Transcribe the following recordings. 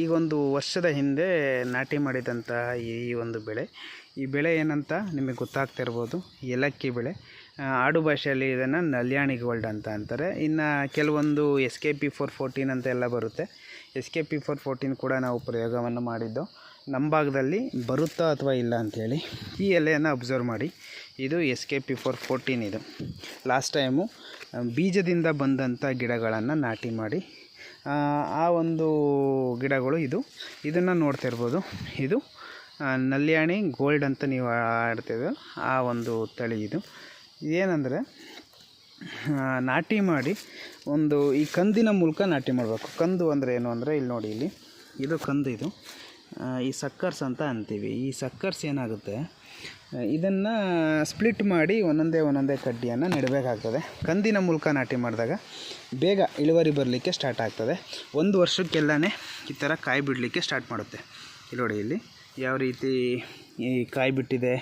ಈಗೊಂದು ವರ್ಷದ ಹಿಂದೆ ನಾಟಿ ಮಾಡಿದಂತಹ ಈ ಒಂದು ಬೆಳೆ. ಈ ಬೆಳೆ ಏನಂತ ನಿಮಗೆ ಗೊತ್ತಾಗ್ತಿರ್ಬೋದು. ಏಲಕ್ಕಿ ಬೆಳೆ. ಆಡು ಭಾಷೆಯಲ್ಲಿ ಇದನ್ನು ನಲ್ಯಾಣಿ ಗೋಲ್ಡ್ ಅಂತ ಅಂತಾರೆ. ಇನ್ನು ಕೆಲವೊಂದು S K P four fourteen ಅಂತ ಎಲ್ಲ ಬರುತ್ತೆ. S K P four fourteen ಕೂಡ ನಾವು ಪ್ರಯೋಗವನ್ನು ಮಾಡಿದ್ದು. ನಮ್ಮ ಭಾಗದಲ್ಲಿ ಬರುತ್ತಾ ಅಥವಾ ಇಲ್ಲ ಅಂಥೇಳಿ ಈ ಎಲೆಯನ್ನು ಅಬ್ಸರ್ವ್ ಮಾಡಿ. ಇದು S K P four fourteen ಇದು. ಲಾಸ್ಟ್ ಟೈಮು ಬೀಜದಿಂದ ಬಂದಂಥ ಗಿಡಗಳನ್ನು ನಾಟಿ ಮಾಡಿ ಆ, ಒಂದು ಗಿಡಗಳು ಇದು. ಇದನ್ನು ನೋಡ್ತಾ ಇರ್ಬೋದು. ಇದು ನಲ್ಯಾಣಿ ಗೋಲ್ಡ್ ಅಂತ ನೀವು ಆಡ್ತಿದ್ದು ಆ ಒಂದು ತಳಿ ಇದು. ಏನಂದರೆ ನಾಟಿ ಮಾಡಿ ಒಂದು ಈ ಕಂದಿನ ಮೂಲಕ ನಾಟಿ ಮಾಡಬೇಕು. ಕಂದು ಅಂದರೆ ಏನು ಅಂದರೆ ಇಲ್ಲಿ ನೋಡಿ ಇಲ್ಲಿ. ಇದು ಕಂದು ಇದು. ಈ ಸಕ್ಕರ್ಸ್ ಅಂತ ಅಂತೀವಿ. ಈ ಸಕ್ಕರ್ಸ್ ಏನಾಗುತ್ತೆ? ಇದನ್ನು ಸ್ಪ್ಲಿಟ್ ಮಾಡಿ ಒಂದೊಂದೇ ಒಂದೊಂದೇ ಕಡ್ಡಿಯನ್ನು ನೆಡಬೇಕಾಗ್ತದೆ. ಕಂದಿನ ಮೂಲಕ ನಾಟಿ ಮಾಡಿದಾಗ ಬೇಗ ಇಳುವರಿ ಬರಲಿಕ್ಕೆ ಸ್ಟಾರ್ಟ್ ಆಗ್ತದೆ. ಒಂದು ವರ್ಷಕ್ಕೆಲ್ಲನೇ ಈ ಥರ ಕಾಯಿ ಬಿಡಲಿಕ್ಕೆ ಸ್ಟಾರ್ಟ್ ಮಾಡುತ್ತೆ. ಇಲ್ಲಿ ನೋಡಿ ಇಲ್ಲಿ ಯಾವ ರೀತಿ ಈ ಕಾಯಿ ಬಿಟ್ಟಿದೆ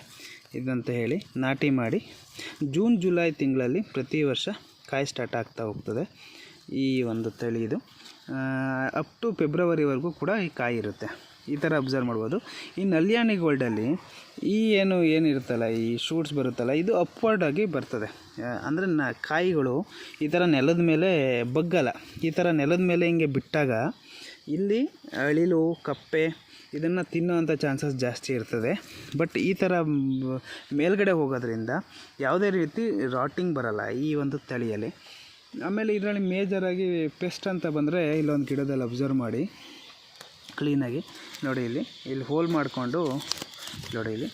ಇದಂತ ಹೇಳಿ ನಾಟಿ ಮಾಡಿ ಜೂನ್, ಜುಲೈ ತಿಂಗಳಲ್ಲಿ ಪ್ರತಿ ವರ್ಷ ಕಾಯಿ ಸ್ಟಾರ್ಟ್ ಆಗ್ತಾ ಹೋಗ್ತದೆ. ಈ ಒಂದು ತಳಿ ಇದು. ಅಪ್ ಟು ಫೆಬ್ರವರಿವರೆಗೂ ಕೂಡ ಈ ಕಾಯಿ ಇರುತ್ತೆ. ಈ ಥರ ಅಬ್ಸರ್ವ್ ಮಾಡ್ಬೋದು. ಈ ನಲ್ಯಾಣಿ ಗೋಲ್ಡಲ್ಲಿ ಈ ಏನು ಏನಿರುತ್ತಲ್ಲ, ಈ ಶೂಟ್ಸ್ ಬರುತ್ತಲ್ಲ, ಇದು ಅಪ್ವರ್ಡ್ ಆಗಿ ಬರ್ತದೆ. ಅಂದರೆ ನ, ಕಾಯಿಗಳು ಈ ಥರ ನೆಲದ ಮೇಲೆ ಬಗ್ಗಲ್ಲ. ಈ ಥರ ನೆಲದ ಮೇಲೆ ಹಿಂಗೆ ಬಿಟ್ಟಾಗ ಇಲ್ಲಿ ಅಳಿಲು, ಕಪ್ಪೆ ಇದನ್ನು ತಿನ್ನುವಂಥ ಚಾನ್ಸಸ್ ಜಾಸ್ತಿ ಇರ್ತದೆ. ಬಟ್ ಈ ಥರ ಮೇಲ್ಗಡೆ ಹೋಗೋದ್ರಿಂದ ಯಾವುದೇ ರೀತಿ ರಾಟಿಂಗ್ ಬರಲ್ಲ ಈ ಒಂದು ತಳಿಯಲ್ಲಿ. ಆಮೇಲೆ ಇದರಲ್ಲಿ ಮೇಜರಾಗಿ ಪೆಸ್ಟ್ ಅಂತ ಬಂದರೆ ಇಲ್ಲೊಂದು ಗಿಡದಲ್ಲಿ ಅಬ್ಸರ್ವ್ ಮಾಡಿ. ಕ್ಲೀನಾಗಿ. ನೋಡಿ ಇಲ್ಲಿ ಇಲ್ಲಿ ಹೋಲ್ ಮಾಡಿಕೊಂಡು, ನೋಡಿ ಇಲ್ಲಿ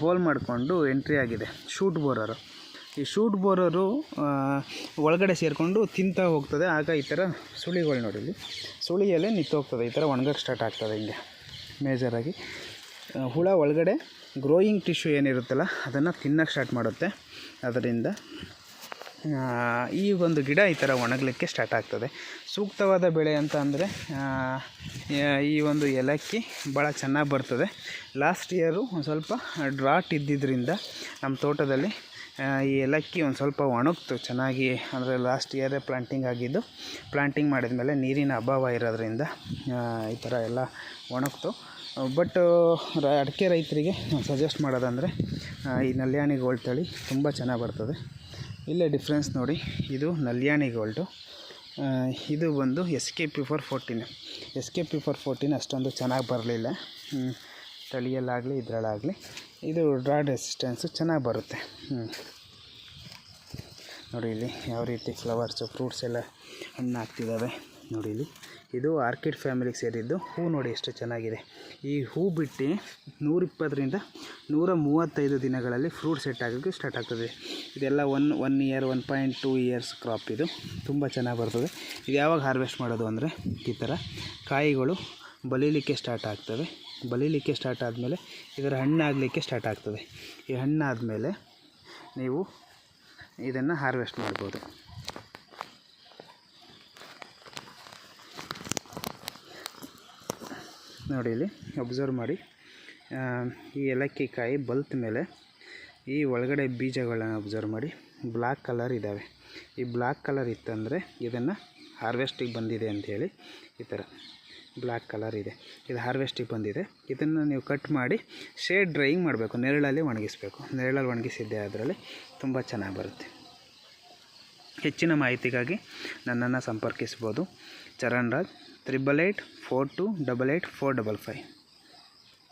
ಹೋಲ್ ಮಾಡಿಕೊಂಡು ಎಂಟ್ರಿ ಆಗಿದೆ ಶೂಟ್ ಬೋರರು ಈ ಶೂಟ್ ಬೋರರು ಒಳಗಡೆ ಸೇರಿಕೊಂಡು ತಿಂತಾ ಹೋಗ್ತದೆ. ಆಗ ಈ ಥರ ಸುಳಿಗಳು ನೋಡಿ ಇಲ್ಲಿ. ಸುಳಿಯಲ್ಲೇ ನಿಂತೋಗ್ತದೆ ಈ ಥರ ಒಣಗಕ್ಕೆ ಸ್ಟಾರ್ಟ್ ಆಗ್ತದೆ ಹಿಂಗೆ. ಮೇಜರಾಗಿ ಹುಳ ಒಳಗಡೆ ಗ್ರೋಯಿಂಗ್ ಟಿಶ್ಯೂ ಏನಿರುತ್ತಲ್ಲ, ಅದನ್ನು ತಿನ್ನಕ್ಕೆ ಸ್ಟಾರ್ಟ್ ಮಾಡುತ್ತೆ. ಅದರಿಂದ ಈ ಒಂದು ಗಿಡ ಈ ಥರ ಒಣಗಲಿಕ್ಕೆ ಸ್ಟಾರ್ಟ್ ಆಗ್ತದೆ. ಸೂಕ್ತವಾದ ಬೆಳೆ ಅಂತ ಅಂದರೆ ಈ ಒಂದು ಏಲಕ್ಕಿ ಭಾಳ ಚೆನ್ನಾಗಿ ಬರ್ತದೆ. ಲಾಸ್ಟ್ ಇಯರು ಒಂದು ಸ್ವಲ್ಪ ಡ್ರಾಟ್ ಇದ್ದಿದ್ದರಿಂದ ನಮ್ಮ ತೋಟದಲ್ಲಿ ಈ ಏಲಕ್ಕಿ ಒಂದು ಸ್ವಲ್ಪ ಒಣಗ್ತು ಚೆನ್ನಾಗಿ. ಅಂದರೆ ಲಾಸ್ಟ್ ಇಯರೇ ಪ್ಲಾಂಟಿಂಗ್ ಆಗಿದ್ದು ಪ್ಲಾಂಟಿಂಗ್ ಮಾಡಿದ ಮೇಲೆ ನೀರಿನ ಅಭಾವ ಇರೋದ್ರಿಂದ ಈ ಥರ ಎಲ್ಲ ಒಣಗ್ತು. ಬಟ್ ಅಡಿಕೆ ರೈತರಿಗೆ ಸಜೆಸ್ಟ್ ಮಾಡೋದಂದರೆ ಈ ನಲ್ಯಾಣಿ ಗೋಲ್ಡ್ ತಳಿ ತುಂಬ ಚೆನ್ನಾಗಿ ಬರ್ತದೆ. ಇಲ್ಲೇ ಡಿಫ್ರೆನ್ಸ್ ನೋಡಿ. ಇದು ನಲ್ಯಾಣಿ ಗೋಲ್ಡು ಇದು ಬಂದು S K P four fourteen S K P four fourteen ಅಷ್ಟೊಂದು ಚೆನ್ನಾಗಿ ಬರಲಿಲ್ಲ. ತಳಿಯಲ್ಲಾಗಲಿ, ಇದರಲ್ಲಾಗಲಿ. ಇದು ಡ್ರಾ ರೆಸಿಸ್ಟೆನ್ಸು ಚೆನ್ನಾಗಿ ಬರುತ್ತೆ. ನೋಡಿ ಇಲ್ಲಿ ಯಾವ ರೀತಿ ಫ್ಲವರ್ಸು ಫ್ರೂಟ್ಸ್ ಎಲ್ಲ ಹಣ್ಣು ನೋಡಿ ಇಲ್ಲಿ. ಇದು ಆರ್ಕಿಡ್ ಫ್ಯಾಮಿಲಿಗೆ ಸೇರಿದ್ದು. ಹೂ ನೋಡಿ ಎಷ್ಟು ಚೆನ್ನಾಗಿದೆ. ಈ ಹೂ ಬಿಟ್ಟು ನೂರಿಪ್ಪತ್ತರಿಂದ ನೂರ ಮೂವತ್ತೈದು ದಿನಗಳಲ್ಲಿ ಫ್ರೂಟ್ ಸೆಟ್ ಆಗೋಕ್ಕೆ ಸ್ಟಾರ್ಟ್ ಆಗ್ತದೆ. ಇದೆಲ್ಲ one one year, one point two years crop ಇದು. ತುಂಬ ಚೆನ್ನಾಗಿ ಬರ್ತದೆ. ಇದು ಯಾವಾಗ ಹಾರ್ವೆಸ್ಟ್ ಮಾಡೋದು ಅಂದರೆ ಈ ಥರ ಕಾಯಿಗಳು ಬಲೀಲಿಕ್ಕೆ ಸ್ಟಾರ್ಟ್ ಆಗ್ತವೆ. ಬಲೀಲಿಕ್ಕೆ ಸ್ಟಾರ್ಟ್ ಆದಮೇಲೆ ಇದರ ಹಣ್ಣಾಗಲಿಕ್ಕೆ ಸ್ಟಾರ್ಟ್ ಆಗ್ತದೆ. ಈ ಹಣ್ಣಾದಮೇಲೆ ನೀವು ಇದನ್ನು ಹಾರ್ವೆಸ್ಟ್ ಮಾಡ್ಬೋದು. ನೋಡಿ ಇಲ್ಲಿ ಅಬ್ಸರ್ವ್ ಮಾಡಿ. ಈ ಏಲಕ್ಕಿ ಕಾಯಿ ಬಲ್ತ ಮೇಲೆ ಈ ಒಳಗಡೆ ಬೀಜಗಳನ್ನ ಅಬ್ಸರ್ವ್ ಮಾಡಿ. ಬ್ಲ್ಯಾಕ್ ಕಲರ್ ಇದ್ದಾವೆ ಈ ಬ್ಲ್ಯಾಕ್ ಕಲರ್ ಇತ್ತಂದರೆ ಇದನ್ನು ಹಾರ್ವೆಸ್ಟಿಗೆ ಬಂದಿದೆ ಅಂಥೇಳಿ ಈ ಥರ ಬ್ಲ್ಯಾಕ್ ಕಲರ್ ಇದೆ. ಇದು ಹಾರ್ವೆಸ್ಟಿಗೆ ಬಂದಿದೆ. ಇದನ್ನು ನೀವು ಕಟ್ ಮಾಡಿ ಶೇಡ್ ಡ್ರೈಯಿಂಗ್ ಮಾಡಬೇಕು. ನೆರಳಲ್ಲಿ ಒಣಗಿಸಬೇಕು. ನೆರಳಲ್ಲಿ ಒಣಗಿಸಿದ್ದೆ ಅದರಲ್ಲಿ ತುಂಬ ಚೆನ್ನಾಗಿ ಬರುತ್ತೆ. ಹೆಚ್ಚಿನ ಮಾಹಿತಿಗಾಗಿ ನನ್ನನ್ನು ಸಂಪರ್ಕಿಸ್ಬೋದು. Charan Raj triple eight four two double eight four double five